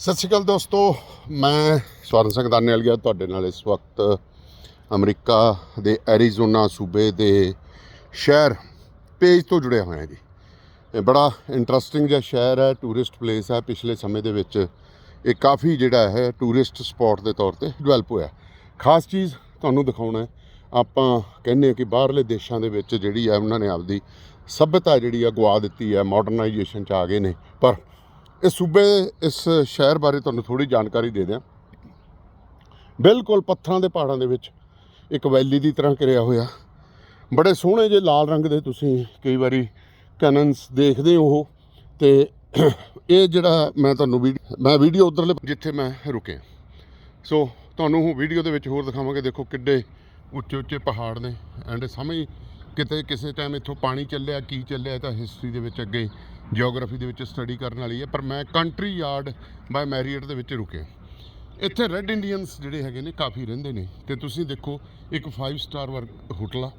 ਸਤਿ ਸ਼੍ਰੀ ਅਕਾਲ ਦੋਸਤੋ, ਮੈਂ ਸਵਰਨ ਸਿੰਘ ਦਾਨੇਵਾਲੀਆ, ਤੁਹਾਡੇ ਨਾਲ ਇਸ ਵਕਤ ਅਮਰੀਕਾ ਦੇ ਐਰੀਜ਼ੋਨਾ ਸੂਬੇ ਦੇ ਸ਼ਹਿਰ ਪੇਜ ਤੋਂ ਜੁੜਿਆ ਹੋਇਆ ਜੀ। ਇਹ ਬੜਾ ਇੰਟਰਸਟਿੰਗ ਜਿਹਾ ਸ਼ਹਿਰ ਹੈ ਟੂਰਿਸਟ ਪਲੇਸ ਹੈ। ਪਿਛਲੇ ਸਮੇਂ ਦੇ ਵਿੱਚ ਇਹ ਕਾਫੀ ਜਿਹੜਾ ਹੈ ਟੂਰਿਸਟ ਸਪੌਟ ਦੇ ਤੌਰ ਤੇ ਡਿਵੈਲਪ ਹੋਇਆ। ਖਾਸ ਚੀਜ਼ ਤੁਹਾਨੂੰ ਦਿਖਾਉਣਾ ਹੈ, ਆਪਾਂ ਕਹਿੰਦੇ ਹਾਂ ਕਿ ਬਾਹਰਲੇ ਦੇਸ਼ਾਂ ਦੇ ਵਿੱਚ ਜਿਹੜੀ ਹੈ, ਉਹਨਾਂ ਨੇ ਆਪਦੀ ਸਭਿਅਤਾ ਜਿਹੜੀ ਆ ਗਵਾ ਦਿੱਤੀ ਹੈ ਮਾਡਰਨਾਈਜੇਸ਼ਨ ਚ ਆ ਗਏ ਨੇ। ਪਰ ਇਸ ਸੂਬੇ ਇਸ ਸ਼ਹਿਰ ਬਾਰੇ ਤੁਹਾਨੂੰ ਥੋੜੀ ਜਾਣਕਾਰੀ ਦੇ ਦਿਆਂ। ਬਿਲਕੁਲ ਪੱਥਰਾਂ ਦੇ ਪਹਾੜਾਂ ਦੇ ਵਿੱਚ ਇੱਕ ਵੈਲੀ ਦੀ ਤਰ੍ਹਾਂ ਕਿਰਿਆ ਹੋਇਆ। ਬੜੇ ਸੋਹਣੇ ਜਿਹੇ ਲਾਲ ਰੰਗ ਦੇ ਤੁਸੀਂ ਕਈ ਵਾਰੀ ਕੈਨਨਸ ਦੇਖਦੇ ਹੋ। ਉਹ ਤੇ ਇਹ ਜਿਹੜਾ ਮੈਂ ਤੁਹਾਨੂੰ ਵੀਡੀਓ ਮੈਂ ਵੀਡੀਓ ਉਧਰਲੇ ਜਿੱਥੇ ਮੈਂ ਰੁਕਿਆ। ਸੋ ਤੁਹਾਨੂੰ ਵੀਡੀਓ ਦੇ ਵਿੱਚ ਹੋਰ ਦਿਖਾਵਾਂਗੇ। ਦੇਖੋ ਕਿੱਡੇ ਉੱਚੇ ਉੱਚੇ ਪਹਾੜ ਨੇ। ਐਂਡ ਸਮਝ ਕਿਤੇ ਕਿਸੇ ਟਾਈਮ ਇੱਥੋਂ ਪਾਣੀ ਚੱਲਿਆ, ਕੀ ਚੱਲਿਆ ਇਹ ਤਾਂ ਹਿਸਟਰੀ ਦੇ ਵਿੱਚ ਅੱਗੇ ਜੀਓਗ੍ਰਾਫੀ ਦੇ ਵਿੱਚ ਸਟੱਡੀ ਕਰਨ ਵਾਲੀ ਹੈ, ਪਰ ਮੈਂ ਕੰਟਰੀ ਯਾਰਡ ਬਾਈ ਮੈਰੀਅਟ ਦੇ ਵਿੱਚ ਰੁਕਿਆ। ਇੱਥੇ ਰੈੱਡ ਇੰਡੀਅਨਸ ਜਿਹੜੇ ਹੈਗੇ ਨੇ ਕਾਫੀ ਰਹਿੰਦੇ ਨੇ, ਤੇ ਤੁਸੀਂ ਦੇਖੋ, ਇੱਕ 5 ਸਟਾਰ ਵਰਗ ਹੋਟਲ ਆ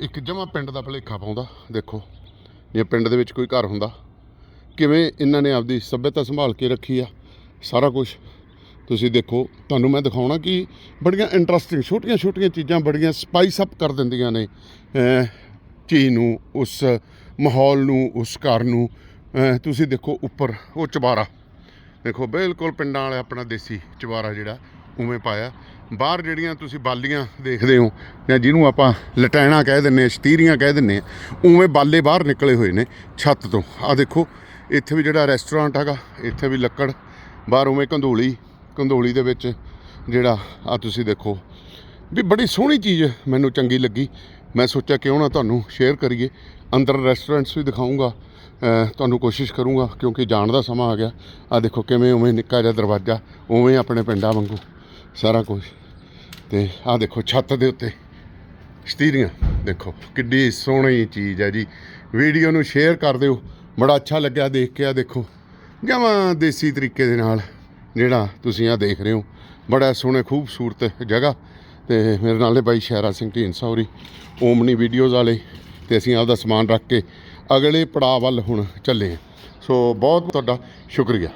ਇੱਕ ਜਮਾ ਪਿੰਡ ਦਾ ਭਲੇਖਾ ਪਾਉਂਦਾ, ਦੇਖੋ, ਜੇ ਪਿੰਡ ਦੇ ਵਿੱਚ ਕੋਈ ਘਰ ਹੁੰਦਾ, ਕਿਵੇਂ ਇਹਨਾਂ ਨੇ ਆਪਦੀ ਸੱਭਿਅਤਾ ਸੰਭਾਲ ਕੇ ਰੱਖੀ ਆ, ਸਾਰਾ ਕੁਝ ਤੁਸੀਂ ਦੇਖੋ ਤੁਹਾਨੂੰ ਮੈਂ ਦਿਖਾਉਣਾ ਕਿ ਬੜੀਆਂ ਇੰਟਰਸਟਿੰਗ ਛੋਟੀਆਂ ਛੋਟੀਆਂ ਚੀਜ਼ਾਂ ਬੜੀਆਂ ਸਪਾਈਸ ਅਪ ਕਰ ਦਿੰਦੀਆਂ ਨੇ ਅਹ, ਨੂੰ ਉਸ ਮਾਹੌਲ ਨੂੰ ਉਸ ਘਰ ਨੂੰ ਤੁਸੀਂ ਦੇਖੋ ਉੱਪਰ ਉਹ ਚਬਾਰਾ। ਦੇਖੋ ਬਿਲਕੁਲ ਪਿੰਡਾਂ ਵਾਲਾ ਆਪਣਾ ਦੇਸੀ ਚਵਾਰਾ ਜਿਹੜਾ ਉਵੇਂ ਪਾਇਆ। ਬਾਹਰ ਜਿਹੜੀਆਂ ਤੁਸੀਂ ਬਾਲੀਆਂ ਦੇਖਦੇ ਹੋ ਜਾਂ ਜਿਹਨੂੰ ਆਪਾਂ ਲਟੈਣਾ ਕਹਿ ਦਿੰਨੇ ਆ ਸ਼ਤੀਰੀਆਂ ਕਹਿ ਦਿੰਨੇ ਆ ਉਵੇਂ ਬਾਲੇ ਬਾਹਰ ਨਿਕਲੇ ਹੋਏ ਨੇ ਛੱਤ ਤੋਂ। ਆ ਦੇਖੋ ਇੱਥੇ ਵੀ ਜਿਹੜਾ ਰੈਸਟੋਰੈਂਟ ਹੈਗਾ ਇੱਥੇ ਵੀ ਲੱਕੜ ਬਾਹਰ ਉਵੇਂ ਕੰਧੂਲੀ ਕੰਧੂਲੀ ਦੇ ਵਿੱਚ ਜਿਹੜਾ ਆ ਤੁਸੀਂ ਦੇਖੋ ਵੀ ਬੜੀ ਸੋਹਣੀ ਚੀਜ਼ ਮੈਨੂੰ ਚੰਗੀ ਲੱਗੀ। ਮੈਂ ਸੋਚਿਆ ਕਿਉਂ ਨਾ ਤੁਹਾਨੂੰ ਸ਼ੇਅਰ ਕਰੀਏ। ਅੰਦਰ ਰੈਸਟੋਰੈਂਟਸ ਵੀ ਦਿਖਾਊਂਗਾ ਤੁਹਾਨੂੰ ਕੋਸ਼ਿਸ਼ ਕਰੂੰਗਾ ਕਿਉਂਕਿ ਜਾਣ ਦਾ ਸਮਾਂ ਆ ਗਿਆ। ਆ ਦੇਖੋ ਕਿਵੇਂ ਉਵੇਂ ਨਿੱਕਾ ਜਿਹਾ ਦਰਵਾਜ਼ਾ, ਉਵੇਂ ਆਪਣੇ ਪਿੰਡਾਂ ਵਾਂਗੂ ਸਾਰਾ ਕੁਝ ਤੇ ਆ ਦੇਖੋ ਛੱਤ ਦੇ ਉੱਤੇ ਸ਼ਤੀਰੀਆਂ ਦੇਖੋ ਕਿੱਡੀ ਸੋਹਣੀ ਚੀਜ਼ ਹੈ ਜੀ। ਵੀਡੀਓ ਨੂੰ ਸ਼ੇਅਰ ਕਰ ਦਿਓ। ਬੜਾ ਅੱਛਾ ਲੱਗਿਆ ਦੇਖ ਕੇ। ਆ ਦੇਖੋ, ਜਮਾਂ ਦੇਸੀ ਤਰੀਕੇ ਦੇ ਨਾਲ। ਜਿਹੜਾ ਤੁਸੀਂ ਆ ਦੇਖ ਰਹੇ ਹੋ, ਬੜਾ ਸੋਹਣੇ, ਖੂਬਸੂਰਤ ਜਗ੍ਹਾ। ਤੇ ਮੇਰੇ ਨਾਲ ਨਾਲੇ ਬਾਈ ਸ਼ਹਿਰਾ ਸਿੰਘ ਢੀਂਡਸਾ ਹੋਰੀ, ਓਮਨੀ ਵੀਡੀਓਜ਼ ਵਾਲੇ। ਤੇ ਅਸੀਂ ਆਪਦਾ ਸਮਾਨ ਰੱਖ ਕੇ ਅਗਲੇ ਪੜਾਅ ਵੱਲ ਹੁਣ ਚੱਲੇ ਹਾਂ। ਸੋ ਬਹੁਤ ਤੁਹਾਡਾ ਸ਼ੁਕਰੀਆ।